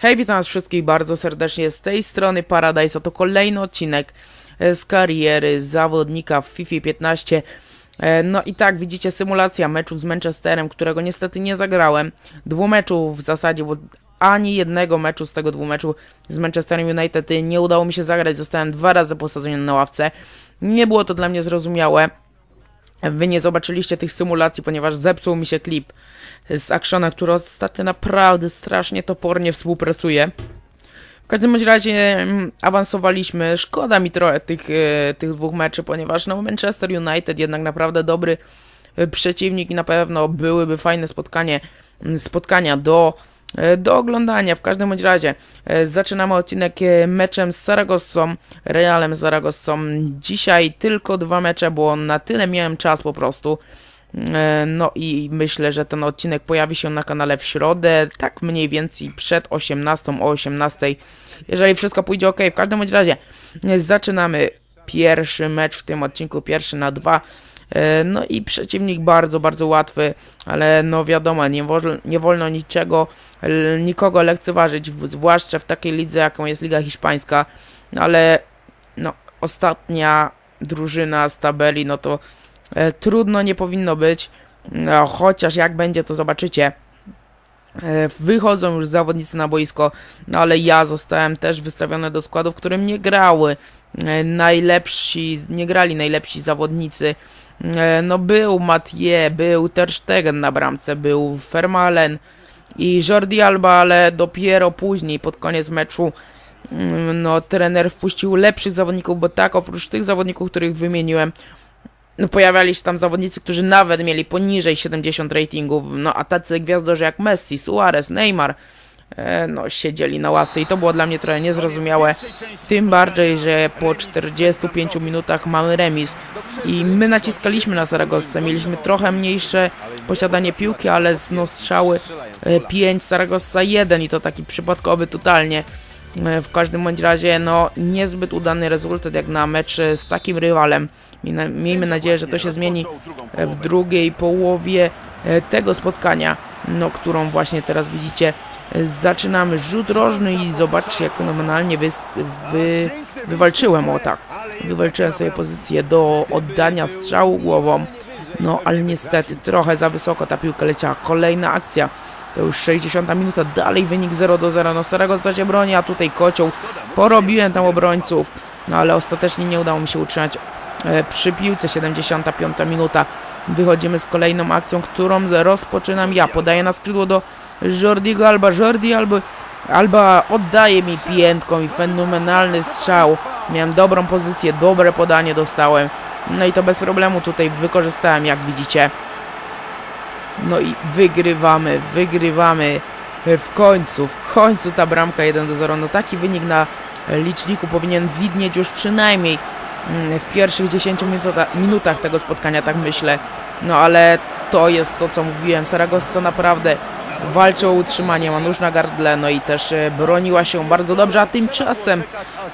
Hej, witam was wszystkich bardzo serdecznie z tej strony Paradise, a to kolejny odcinek e, z kariery zawodnika w FIFA 15. E, No i tak, widzicie, symulacja meczu z Manchesterem, którego niestety nie zagrałem. Dwu meczów w zasadzie, bo ani jednego meczu z tego dwóch meczu z Manchesterem United nie udało mi się zagrać. Zostałem dwa razy posadzony na ławce. Nie było to dla mnie zrozumiałe. Wy nie zobaczyliście tych symulacji, ponieważ zepsuł mi się klip z Actiona, który ostatnio naprawdę strasznie topornie współpracuje. W każdym razie mm, awansowaliśmy. Szkoda mi trochę tych, e, tych dwóch meczy, ponieważ no, Manchester United jednak naprawdę dobry e, przeciwnik i na pewno byłyby fajne spotkanie, mm, spotkania do, do oglądania. W każdym bądź razie e, zaczynamy odcinek e, meczem z Saragossą, Realem Zaragossą. Dzisiaj tylko dwa mecze, bo na tyle miałem czas po prostu. E, No i myślę, że ten odcinek pojawi się na kanale w środę, tak mniej więcej przed 18, o 18. Jeżeli wszystko pójdzie ok, w każdym bądź razie e, zaczynamy pierwszy mecz w tym odcinku, pierwszy na dwa. E, No i przeciwnik bardzo, bardzo łatwy, ale no wiadomo, nie, nie wolno niczego, nikogo lekceważyć, zwłaszcza w takiej lidze, jaką jest Liga Hiszpańska, ale no ostatnia drużyna z tabeli, no to E, trudno nie powinno być, no, chociaż jak będzie to zobaczycie. E, wychodzą już zawodnicy na boisko, no ale ja zostałem też wystawiony do składu, w którym nie grały e, najlepsi, nie grali najlepsi zawodnicy. E, no był Mathieu, był Ter Stegen na bramce, był Fermalen i Jordi Alba, ale dopiero później, pod koniec meczu, mm, no trener wpuścił lepszych zawodników, bo tak oprócz tych zawodników, których wymieniłem, no, pojawiali się tam zawodnicy, którzy nawet mieli poniżej 70 ratingów, no a tacy gwiazdorzy jak Messi, Suarez, Neymar, no siedzieli na ławce i to było dla mnie trochę niezrozumiałe, tym bardziej, że po 45 minutach mamy remis i my naciskaliśmy na Saragossę, mieliśmy trochę mniejsze posiadanie piłki, ale z no, strzały e, 5, Saragossa 1 i to taki przypadkowy totalnie. E, W każdym bądź razie, no, niezbyt udany rezultat jak na mecz e, z takim rywalem. Miejmy- nadzieję, że to się zmieni e, w drugiej połowie e, tego spotkania, no, którą właśnie teraz widzicie. Zaczynamy rzut rożny i zobaczcie, jak fenomenalnie wy, wy, wywalczyłem, o tak. Wywalczyłem sobie pozycję do oddania strzału głową. No, ale niestety trochę za wysoko ta piłka leciała. Kolejna akcja. To już 60 minuta, dalej wynik 0 do 0. No Saragossa się broni, a tutaj kocioł. Porobiłem tam obrońców, no ale ostatecznie nie udało mi się utrzymać e, przy piłce. 75 minuta. Wychodzimy z kolejną akcją, którą rozpoczynam ja. Podaję na skrzydło do Jordiego Alba. Jordi Alba, Alba oddaje mi piętką i fenomenalny strzał. Miałem dobrą pozycję, dobre podanie dostałem. No i to bez problemu tutaj wykorzystałem, jak widzicie. No i wygrywamy, wygrywamy w końcu, w końcu ta bramka 1 do 0. No taki wynik na liczniku powinien widnieć już przynajmniej mm, w pierwszych 10 minuta, minutach tego spotkania, tak myślę. No ale to jest to, co mówiłem. Saragossa naprawdę walczy o utrzymanie, ma nóż na gardle, no i też e, broniła się bardzo dobrze, a tymczasem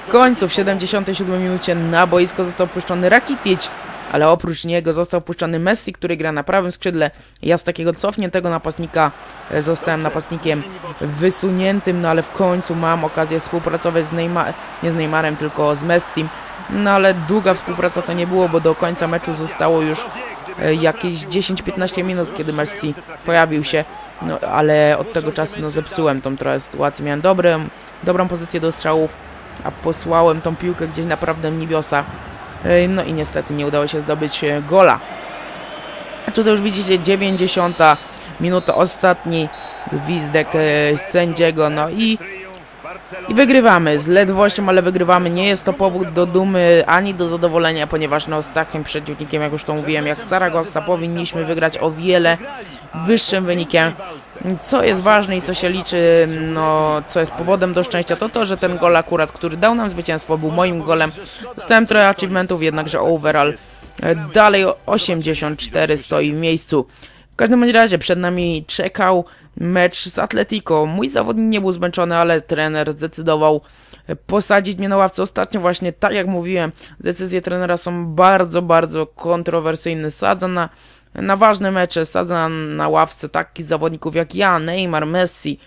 w końcu w 77 minucie na boisko został puszczony Rakitic, ale oprócz niego został puszczony Messi, który gra na prawym skrzydle. Ja z takiego cofniętego napastnika e, zostałem napastnikiem wysuniętym, no ale w końcu mam okazję współpracować z Neymar, nie z Neymarem, tylko z Messim. No ale długa współpraca to nie było, bo do końca meczu zostało już e, jakieś 10-15 minut, kiedy Messi pojawił się. No ale od tego czasu no, zepsułem tą trochę sytuację. Miałem dobrą, dobrą pozycję do strzałów, a posłałem tą piłkę gdzieś naprawdę w niebiosa. No i niestety nie udało się zdobyć e, gola. A tutaj już widzicie 90 minuta, ostatni gwizdek e, sędziego, no i, i wygrywamy z ledwością, ale wygrywamy. Nie jest to powód do dumy ani do zadowolenia, ponieważ no, z takim przeciwnikiem, jak już to mówiłem, jak Saragossa, powinniśmy wygrać o wiele wyższym wynikiem. Co jest ważne i co się liczy, no, co jest powodem do szczęścia, to to, że ten gol akurat, który dał nam zwycięstwo, był moim golem. Dostałem trochę achievementów, jednakże overall e, dalej 84 stoi w miejscu. W każdym razie przed nami czekał mecz z Atletico. Mój zawodnik nie był zmęczony, ale trener zdecydował posadzić mnie na ławce. Ostatnio właśnie, tak jak mówiłem, decyzje trenera są bardzo, bardzo kontrowersyjne. Sadza na, na ważne mecze, sadza na ławce takich zawodników jak ja, Neymar, Messi,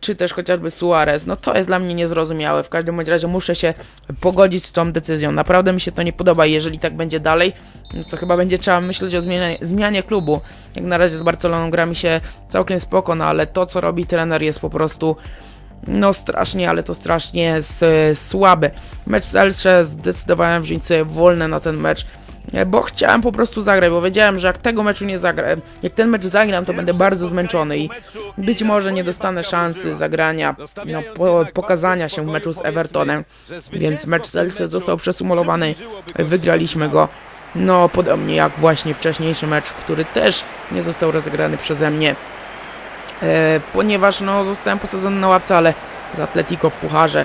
czy też chociażby Suarez, no to jest dla mnie niezrozumiałe. W każdym razie muszę się pogodzić z tą decyzją. Naprawdę mi się to nie podoba. Jeżeli tak będzie dalej, no to chyba będzie trzeba myśleć o zmianie, zmianie klubu. Jak na razie z Barceloną gra mi się całkiem spoko, no ale to co robi trener jest po prostu no strasznie, ale to strasznie słabe. Mecz z Elche zdecydowałem wziąć sobie wolne na ten mecz, e, bo chciałem po prostu zagrać, bo wiedziałem, że jak tego meczu nie zagram, jak ten mecz zagram, to będę bardzo zmęczony i być może nie dostanę szansy zagrania, no, po, pokazania się w meczu z Evertonem, więc mecz Elche został przesumowany, wygraliśmy go. No, podobnie jak właśnie wcześniejszy mecz, który też nie został rozegrany przeze mnie. E, ponieważ no, zostałem posadzony na ławce, ale z Atletico w pucharze,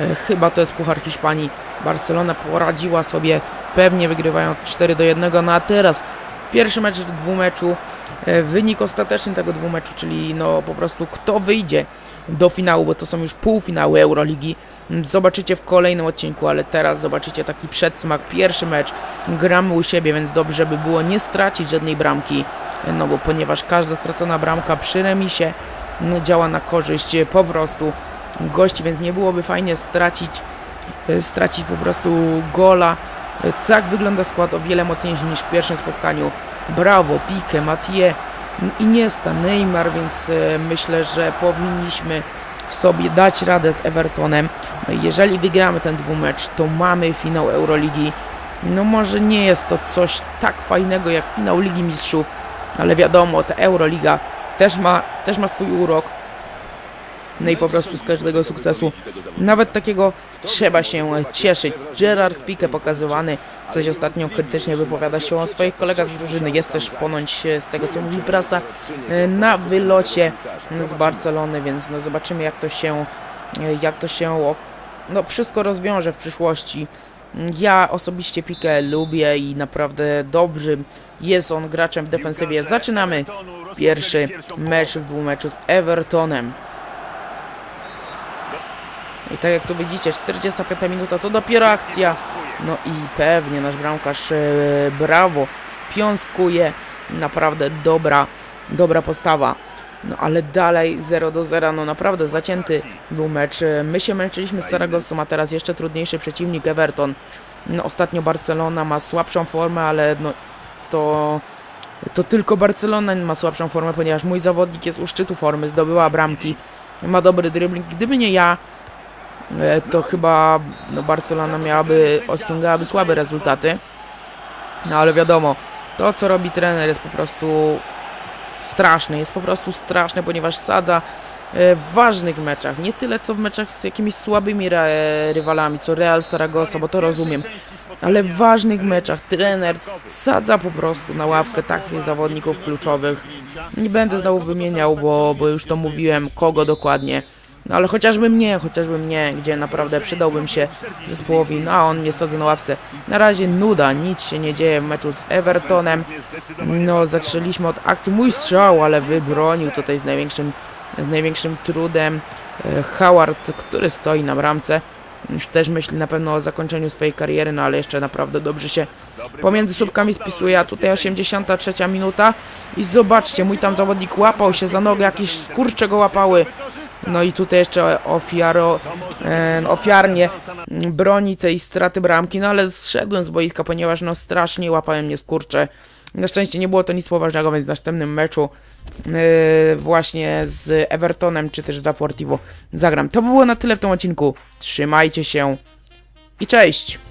e, chyba to jest puchar Hiszpanii, Barcelona poradziła sobie, pewnie wygrywają 4 do 1, no a teraz pierwszy mecz dwumeczu, e, wynik ostateczny tego dwumeczu, czyli no po prostu kto wyjdzie do finału, bo to są już półfinały Euroligi, zobaczycie w kolejnym odcinku, ale teraz zobaczycie taki przedsmak, pierwszy mecz, gramy u siebie, więc dobrze by było nie stracić żadnej bramki, no bo ponieważ każda stracona bramka przy remisie no, działa na korzyść po prostu gości, więc nie byłoby fajnie stracić, e, stracić po prostu gola. Tak wygląda skład o wiele mocniejszy niż w pierwszym spotkaniu. Brawo, Pique, Mathieu, Iniesta, Neymar, więc e, myślę, że powinniśmy sobie dać radę z Evertonem. No jeżeli wygramy ten dwumecz, to mamy finał Euroligi. No może nie jest to coś tak fajnego jak finał Ligi Mistrzów, ale wiadomo, ta Euroliga też ma, też ma swój urok. No i po prostu z każdego sukcesu, nawet takiego, trzeba się cieszyć. Gerard Pique pokazywany, coś ostatnio krytycznie wypowiada się o swoich kolegach z drużyny. Jest też ponoć, z tego co mówi prasa, na wylocie z Barcelony, więc no zobaczymy jak to się, jak to się no, wszystko rozwiąże w przyszłości. Ja osobiście Pikę lubię i naprawdę dobrym jest on graczem w defensywie. Zaczynamy pierwszy mecz w dwumeczu z Evertonem. I tak jak tu widzicie, 45 minuta to dopiero akcja. No i pewnie nasz bramkarz e, brawo piąskuje. Naprawdę dobra, dobra postawa. No ale dalej 0 do 0, no naprawdę zacięty był mecz. My się męczyliśmy z Saragossą, a teraz jeszcze trudniejszy przeciwnik Everton. No, ostatnio Barcelona ma słabszą formę, ale no, to, to tylko Barcelona ma słabszą formę, ponieważ mój zawodnik jest u szczytu formy, zdobyła bramki, ma dobry dribbling. Gdyby nie ja, e, to chyba no, Barcelona miałaby, osiągałaby słabe rezultaty. No ale wiadomo, to co robi trener jest po prostu straszne, jest po prostu straszne, ponieważ sadza e, w ważnych meczach, nie tyle co w meczach z jakimiś słabymi rywalami, co Real Saragossa, bo to rozumiem, ale w ważnych meczach trener sadza po prostu na ławkę takich zawodników kluczowych. Nie będę znowu wymieniał, bo, bo już to mówiłem, kogo dokładnie. No ale chociażby mnie, chociażby mnie, gdzie naprawdę przydałbym się zespołowi, no a on nie sadza na ławce. Na razie nuda, nic się nie dzieje w meczu z Evertonem. No zaczęliśmy od akcji, mój strzał, ale wybronił tutaj z największym, z największym trudem e, Howard, który stoi na bramce. Już też myśli na pewno o zakończeniu swojej kariery, no ale jeszcze naprawdę dobrze się pomiędzy słupkami spisuje, a tutaj 83 minuta i zobaczcie, mój tam zawodnik łapał się za nogę, jakieś skurcze go łapały. No i tutaj jeszcze ofiaro, ofiarnie broni tej straty bramki, no ale zszedłem z boiska, ponieważ no strasznie łapałem mnie skurcze. Na szczęście nie było to nic poważnego, więc w następnym meczu yy, właśnie z Evertonem czy też z Deportivo zagram. To by było na tyle w tym odcinku. Trzymajcie się i cześć!